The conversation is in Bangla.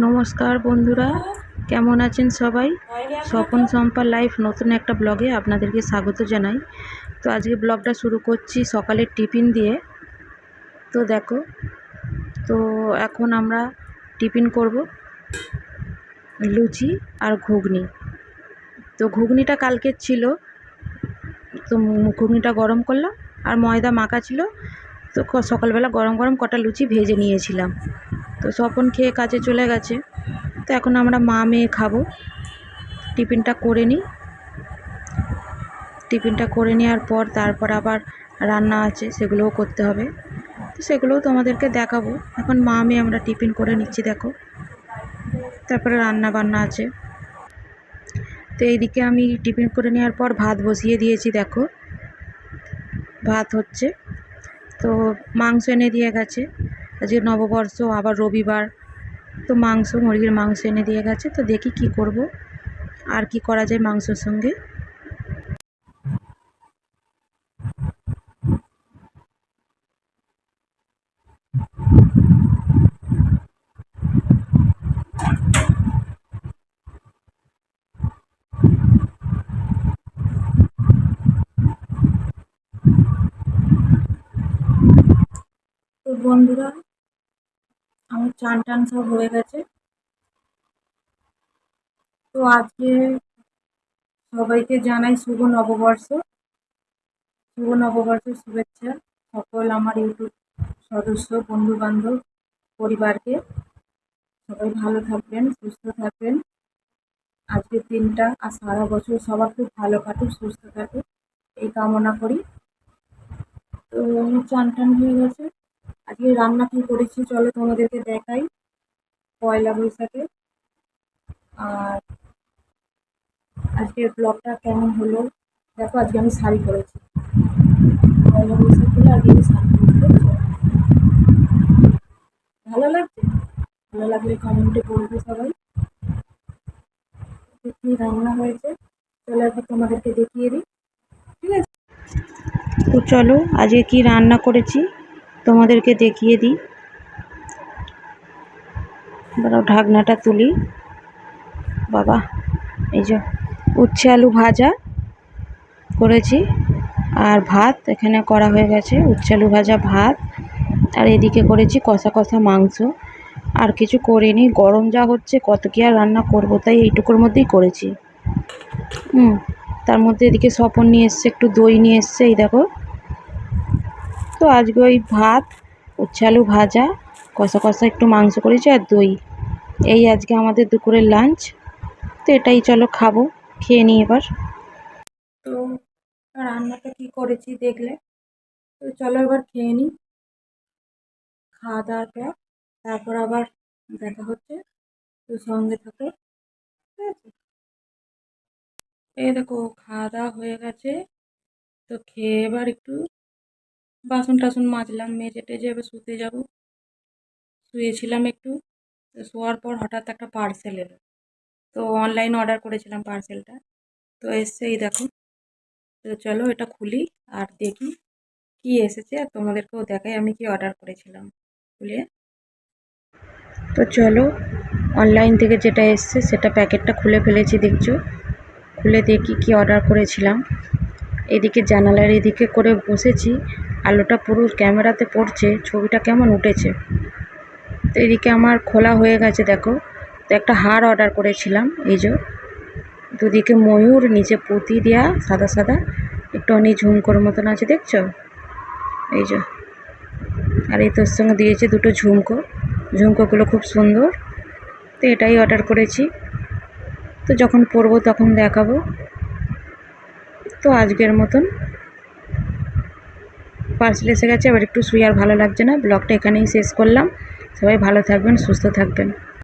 নমস্কার বন্ধুরা, কেমন আছেন সবাই? স্বপন সম্পা লাইফ নতুন একটা ব্লগে আপনাদেরকে স্বাগত জানাই। তো আজকে ব্লগটা শুরু করছি সকালের টিফিন দিয়ে। তো দেখো, তো এখন আমরা টিফিন করব লুচি আর ঘুগনি। তো ঘুগনিটা কালকের ছিল, তো ঘুগনিটা গরম করলাম আর ময়দা মাখা ছিল। তো সকালবেলা গরম গরম কটা লুচি ভেজে নিয়েছিলাম। তো স্বপন খেয়ে কাজে চলে গেছে। তো এখন আমরা মা মেয়ে খাব। টিফিনটা করে নিই। টিফিনটা করে নেওয়ার পর তারপর আবার রান্না আছে, সেগুলোও করতে হবে। তো সেগুলোও তোমাদেরকে দেখাবো। এখন মা মেয়ে আমরা টিফিন করে নিচ্ছি, দেখো। তারপরে রান্না বান্না আছে। তো এইদিকে আমি টিফিন করে নেওয়ার পর ভাত বসিয়ে দিয়েছি, দেখো। ভাত হচ্ছে। তো মাংস এনে দিয়ে গেছে। আজকে নববর্ষ, আবার রবিবার। তো মাংস, মুরগির মাংস এনে দিয়ে গেছে। তো দেখি কি করব। আর কি করা যায় মাংসর সঙ্গে। বন্ধুরা আমার চান টান সব হয়ে গেছে। তো আজকে সবাইকে জানাই শুভ নববর্ষ। শুভ নববর্ষের শুভেচ্ছা সকল আমার ইউটিউব সদস্য বন্ধু বান্ধব পরিবারকে। সবাই ভালো থাকবেন, সুস্থ থাকবেন। আজকের দিনটা আর সারা বছর সবার খুব ভালো কাটুক, সুস্থ থাকুক, এই কামনা করি। তো চান টান হয়ে গেছে। আজকে রান্না কী করেছি, চলো তোমাদেরকে দেখাই পয়লা বৈশাখে। আর আজকের ব্লগটা কেমন হলো, দেখো আজকে আমি শাড়ি পরেছি। পয়লা বৈশাখ বলে আজকে শাড়ি ভালো লাগছে? ভালো লাগলে কমেন্টে বলবে সবাই। কী রান্না হয়েছে। চলো একবার তোমাদেরকে দেখিয়ে দিই, ঠিক আছে? তো চলো আজকে কি রান্না করেছি তোমাদেরকে দেখিয়ে দিই। দাঁড়াও, ঢাকনাটা তুলি। বাবা, এই যে উচ্ছে আলু ভাজা করেছি। আর ভাত এখানে করা হয়ে গেছে, উচ্ছে আলু ভাজা ভাত। আর এদিকে করেছি কষা কষা মাংস। আর কিছু করিনি, গরম যা হচ্ছে কত কি আর রান্না করব তাই এইটুকুর মধ্যেই করেছি। হুম, তার মধ্যে এদিকে স্বপন নিয়ে এসছে, একটু দই নিয়ে এসছে, এই দেখো। তো আজকে ওই ভাত, উচ্ছে আলু ভাজা, কষা কষা একটু মাংস করেছি আর দই। এই আজকে আমাদের দুপুরের লাঞ্চ তো এটাই চলো খাব, খেয়ে নিই এবার। তো রান্নাটা কি করেছি দেখলে? তো চলো এবার খেয়ে নিই। খাওয়া দাওয়ার পর তারপর আবার দেখা হচ্ছে। তো সঙ্গে থাকো। ঠিক আছে? এই দেখো, খাওয়া দাওয়া হয়ে গেছে। তো খেয়ে এবার একটু বাসন টাসন মাজলাম, মেজে টেজে এবার শুতে যাব। শুয়েছিলাম একটু, শোয়ার পর হঠাৎ একটা পার্সেল এলো। তো অনলাইন অর্ডার করেছিলাম পার্সেলটা তো এসছে এই দেখো। তো চলো এটা খুলি আর দেখি কি এসেছে আর তোমাদেরকেও দেখাই আমি কি অর্ডার করেছিলাম। খুলে তো চলো অনলাইন থেকে যেটা এসছে সেটা প্যাকেটটা খুলে ফেলেছি দেখছ। খুলে দেখি কি অর্ডার করেছিলাম। এদিকে জানালার এদিকে করে বসেছি। আলোটা পুরো ক্যামেরাতে পড়ছে, ছবিটা কেমন উঠেছে? তো এদিকে আমার খোলা হয়ে গেছে, দেখো। তো একটা হার অর্ডার করেছিলাম, এই যে। দুদিকে ময়ূর, নিচে পুঁতি দেওয়া সাদা সাদা। একটু একটুখানি ঝুমকোর মতন আছে, দেখছ? এই যে। আর এই তোর সঙ্গে দিয়েছে দুটো ঝুমকো। ঝুমকোগুলো খুব সুন্দর। তো এটাই অর্ডার করেছি। তো যখন পরবো তখন দেখাবো। তো আজকের মতন পার্সেল এসে গেছে, এবার একটু শুয়ে আর ভালো লাগছে না। ব্লগটা এখানেই শেষ করলাম। সবাই ভালো থাকবেন, সুস্থ থাকবেন।